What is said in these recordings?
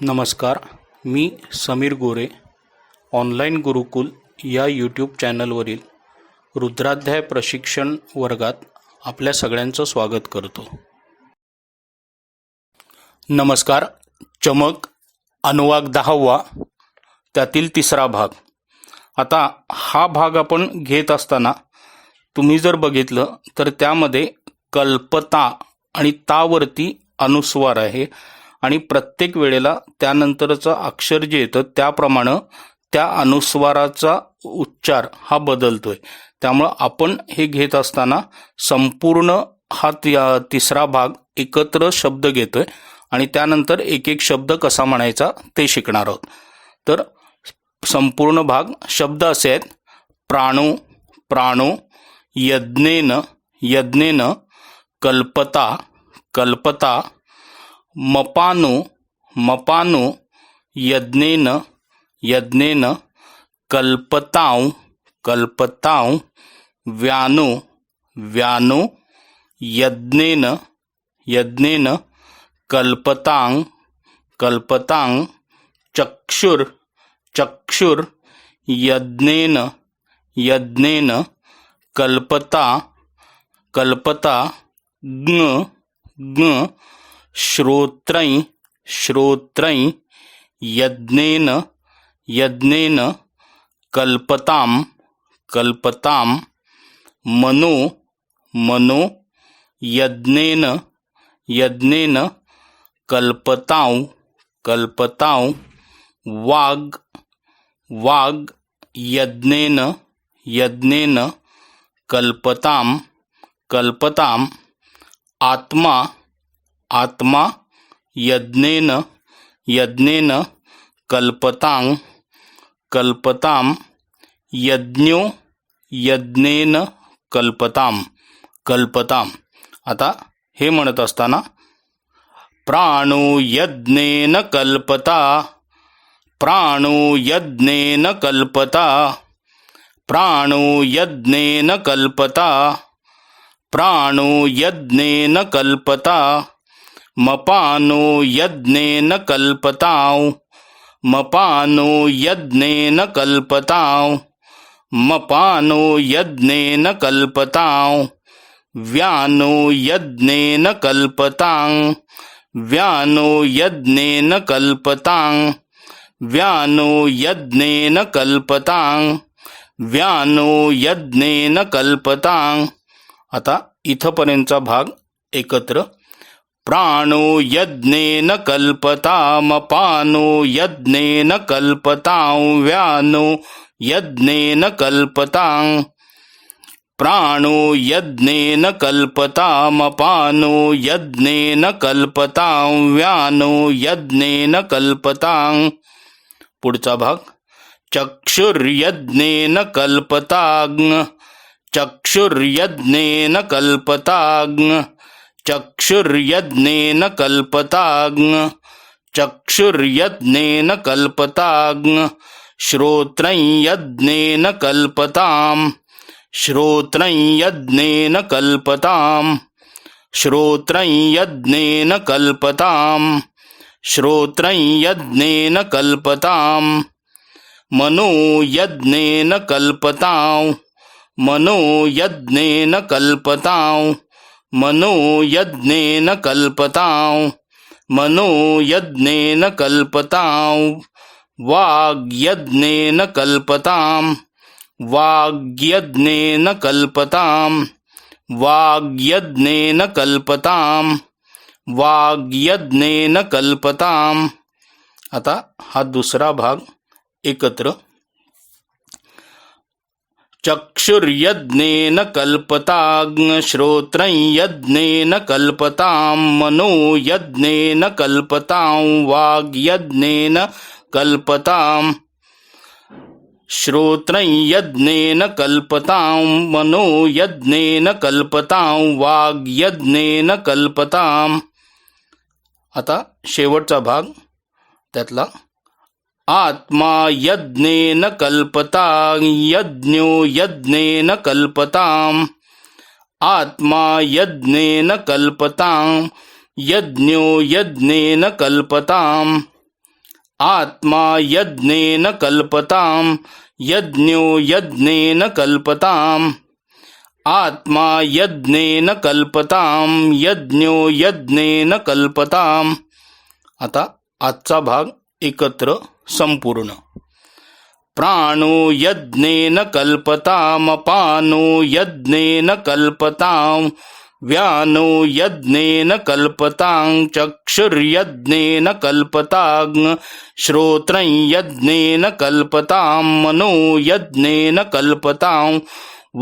नमस्कार मी समीर गोरे ऑनलाईन गुरुकुल या यूट्यूब चॅनलवरील रुद्राध्याय प्रशिक्षण वर्गात आपल्या सगळ्यांचं स्वागत करतो. नमस्कार चमक अनुवाग दहावा त्यातील तिसरा भाग. आता हा भाग आपण घेत असताना तुम्ही जर बघितलं तर त्यामध्ये कल्पता आणि तावरती अनुस्वार आहे. आणि प्रत्येक वेळेला त्यानंतरचं अक्षर जे येतं त्याप्रमाणे त्या अनुस्वाराचा उच्चार हा बदलतोय. त्यामुळं आपण हे घेत असताना संपूर्ण हा तिसरा भाग एकत्र शब्द घेतोय आणि त्यानंतर एक एक शब्द कसा म्हणायचा ते शिकणार आहोत. तर संपूर्ण भाग शब्द असे आहेत. प्राणो प्राणो यज्ञेन यज्ञेन कल्पता कल्पता मपानो मपानो, यज्ञेन यज्ञेन कल्पतां कल्पतां व्यानो व्यानो, यज्ञेन यज्ञेन कल्पतां कल्पतां चक्षुर चक्षुर, यज्ञेन यज्ञेन, कल्पता कल्पता, ज्ञ ज्ञ श्रोत्रै श्रोत्रै यज्ञेन यज्ञेन कल्पतां कल्पतां मनो मनो यज्ञेन यज्ञेन कल्पतां कल्पतां वाग् वाग् यज्ञेन यज्ञेन कल्पतां कल्पतां आत्मा आत्मा यज्ञेन यज्ञेन कल्पतां कल्पतां यज्ञो यज्ञेन कल्पतां कल्पताम आता हे म्हणत असताना प्राणो यज्ञेन कल्पता प्राणो यज्ञेन कल्पता प्राणो यज्ञेन कल्पता प्राणो यज्ञेन कल्पता मपानो यज्ञेन कल्पताव मपानो यज्ञेन कल्पताव मपानो यज्ञेन कल्पताव व्यानो यज्ञेन कल्पतां व्यानो यज्ञेन कल्पतां व्यानो यज्ञेन कल्पतां व्यानो यज्ञेन कल्पतां आता इथपर्यंतचा भाग एकत्र प्राणो यज्ञेन कल्पतामपानो यज्ञेन कल्पतां व्यानो यज्ञेन कल्पतां। प्राणो यज्ञेन कल्पतामपानो यज्ञेन कल्पतां व्यानो यज्ञेन कल्पतां। पुढचा भाग चक्षुर्यज्ञेन कल्पताग्न चक्षुर्यज्ञेन कल्पताग्न चक्षुर्यज्ञेन कल्पताग्न चक्षुर्यज्ञेन कल्पताग्न श्रोत्रं यज्ञेन कल्पतां श्रोत्रं यज्ञेन कल्पतां श्रोत्रं यज्ञेन कल्पतां श्रोत्रं यज्ञेन कल्पतां मनो यज्ञेन कल्पतां मनो यज्ञेन कल्पतां मनो यज्ञेन कल्पतां मनो यज्ञेन कल्पतां वाग्यज्ञेन कल्पतां वाग्यज्ञेन कल्पतां वाग्यज्ञेन कल्पतां वाग्यज्ञेन कल्पताम आता हा दुसरा भाग एकत्र चक्षुर्यज्ञेन कल्पताग्न श्रोत्रं यज्ञेन कल्पतां मनो यज्ञेन कल्पतां वाग्यज्ञेन कल्पतां श्रोत्रं यज्ञेन कल्पतां मनो यज्ञेन कल्पतां वाग्यज्ञेन कल्पतां. आता शेवटचा भाग त्यातला आत्मा यज्ञेन कल्पतां यज्ञो यज्ञेन कल्पताम् आत्मा यज्ञेन कल्पतां यज्ञो यज्ञेन कल्पताम् आत्मा यज्ञेन कल्पतां यज्ञो यज्ञेन कल्पताम् आत्मा यज्ञेन कल्पतां यज्ञो यज्ञेन कल्पताम् आता आजचा भाग एकत्र संपूर्ण प्राणो यज्ञेन कल्पतामपानो यज्ञेन कल्पतां व्यानो यज्ञेन कल्पतां चक्षुर्यज्ञेन कल्पतां श्रोत्रं यज्ञेन कल्पतां मनो यज्ञेन कल्पतां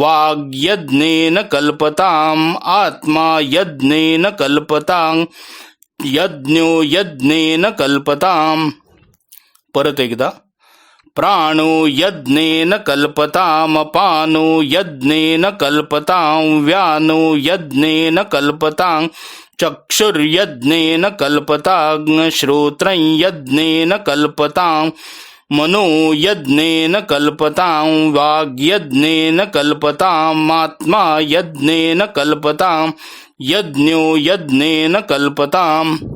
वाग्यज्ञेन कल्पताम् आत्मा यज्ञेन कल्पतां यज्ञो यज्ञेन कल्पताम् परत एकदा. प्राणो यज्ञेन कल्पतामपानो यज्ञेन कल्पतां व्यानो यज्ञेन कल्पतां चक्षुर्यज्ञेन कल्पतां श्रोत्रं यज्ञेन कल्पतां मनो यज्ञेन कल्पतां वाग्यज्ञेन कल्पतामात्मा यज्ञेन कल्पतां यज्ञो यज्ञेन कल्पताम्।